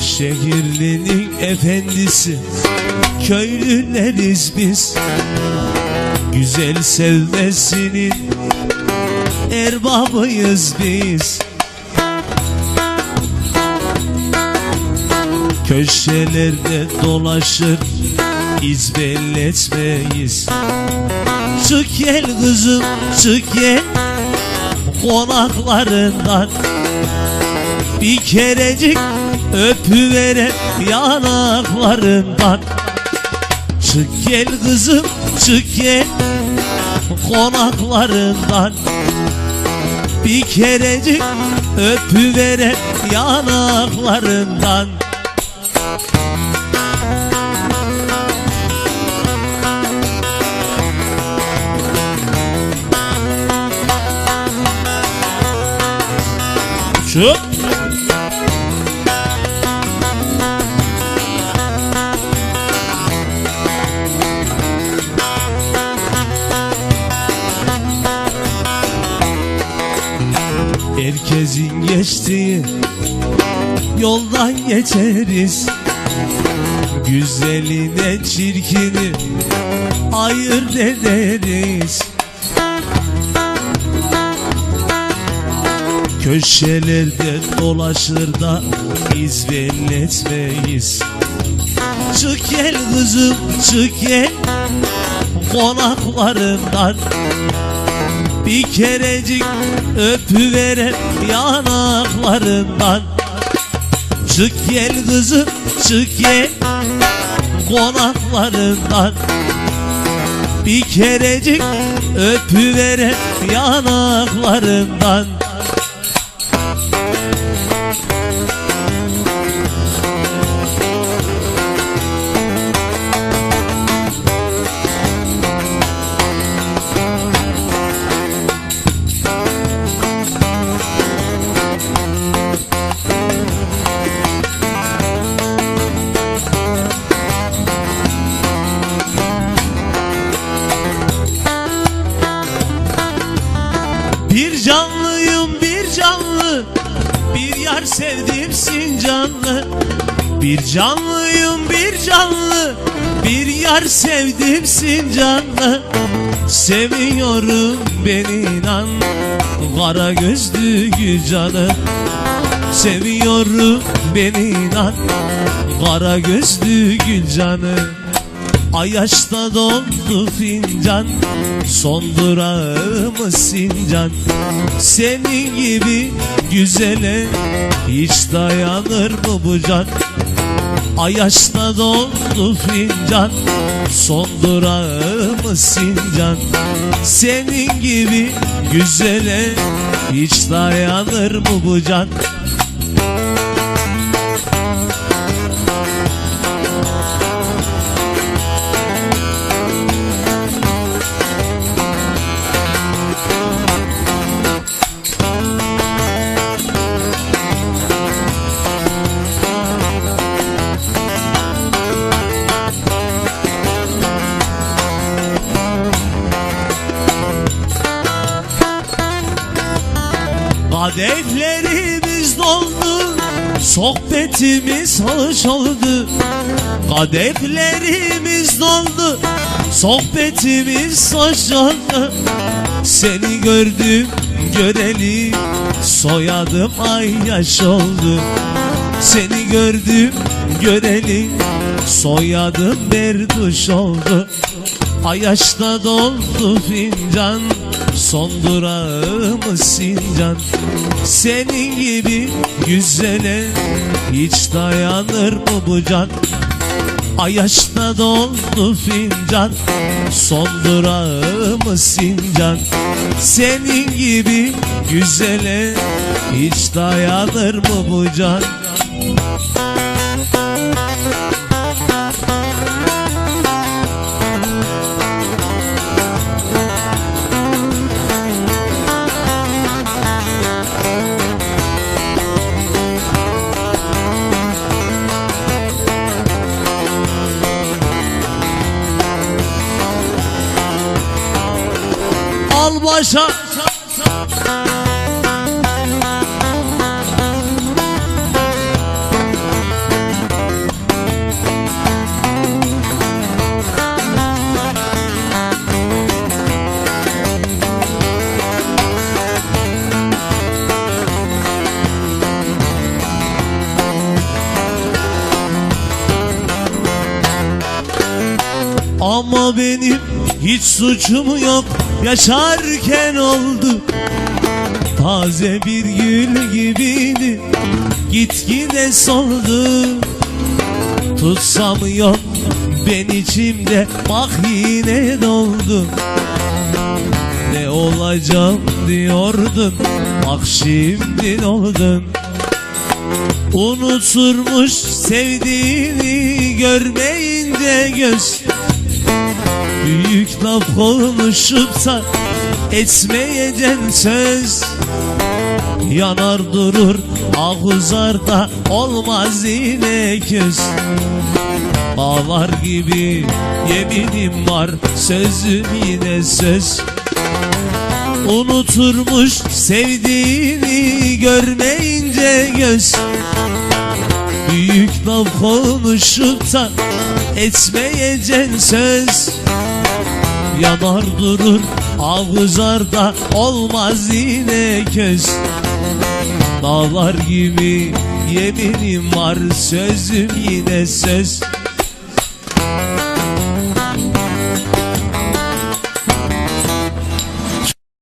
Şehirlinin efendisi Köylüleriz biz. Güzel sevmesinin Erbabıyız biz. Köşelerde dolaşır iz belletmeyiz Çık gel kızım çık gel. Konaklarından bir kerecik öpüvere yanaklarından Çık gel kızım çık gel. Konaklarından Bir kerecik öpüvere yanaklarından. Çık geçtiği yoldan geçeriz. Güzeline çirkini ayırt ederiz. Köşelerde dolaşır da iz belletmeyiz. Çık gel kızım çık gel. Konaklarından bir kerecik öpüvere yanaklarından. Çık gel kızım çık gel konaklarından. Bir kerecik öpüvere yanaklarından canlı. Bir yar sevdimsin canlı Bir canlıyım bir canlı. Bir yar sevdimsin canlı Seviyorum beni inan. Kara gözlü canı Seviyorum beni inan. Kara gözlü gül canı Ayaşta doldu fincan Son durağımı sincan. Senin gibi güzele Hiç dayanır mı bu can? Ayaşta doldu fincan Son durağımı sincan. Senin gibi güzele Hiç dayanır mı bu can Kadehlerimiz doldu Sohbetimiz hoş oldu. Kadehlerimiz doldu Sohbetimiz hoş oldu. Seni gördüm göreli Soyadım ay yaş oldu. Seni gördüm göreli Soyadım berduş oldu. Ayaşta doldu fincan Son durağımı sincan. Senin gibi güzele Hiç dayanır mı bu can? Ayaşta doldu fincan. Son durağımı sincan. Senin gibi güzele Hiç dayanır mı bu can al başa Ama benim hiç suçum yok Yaşarken oldu. Taze bir gül gibiydi. Gitgide soldu. Tutsam yok Ben içimde bak yine doldu. Ne olacağım diyordun Bak şimdi oldun Unuturmuş sevdiğini görmeyince göz Büyük laf konuşup da etmeyeceksin söz. Yanar durur ağuzar da olmaz yine köz Ağlar gibi yeminim var sözüm yine söz. Unuturmuş sevdiğini görmeyince göz. Büyük laf konuşup etmeyeceksin söz. Yanar durur ağızar da olmaz yine köz Dağlar gibi yeminim var sözüm yine söz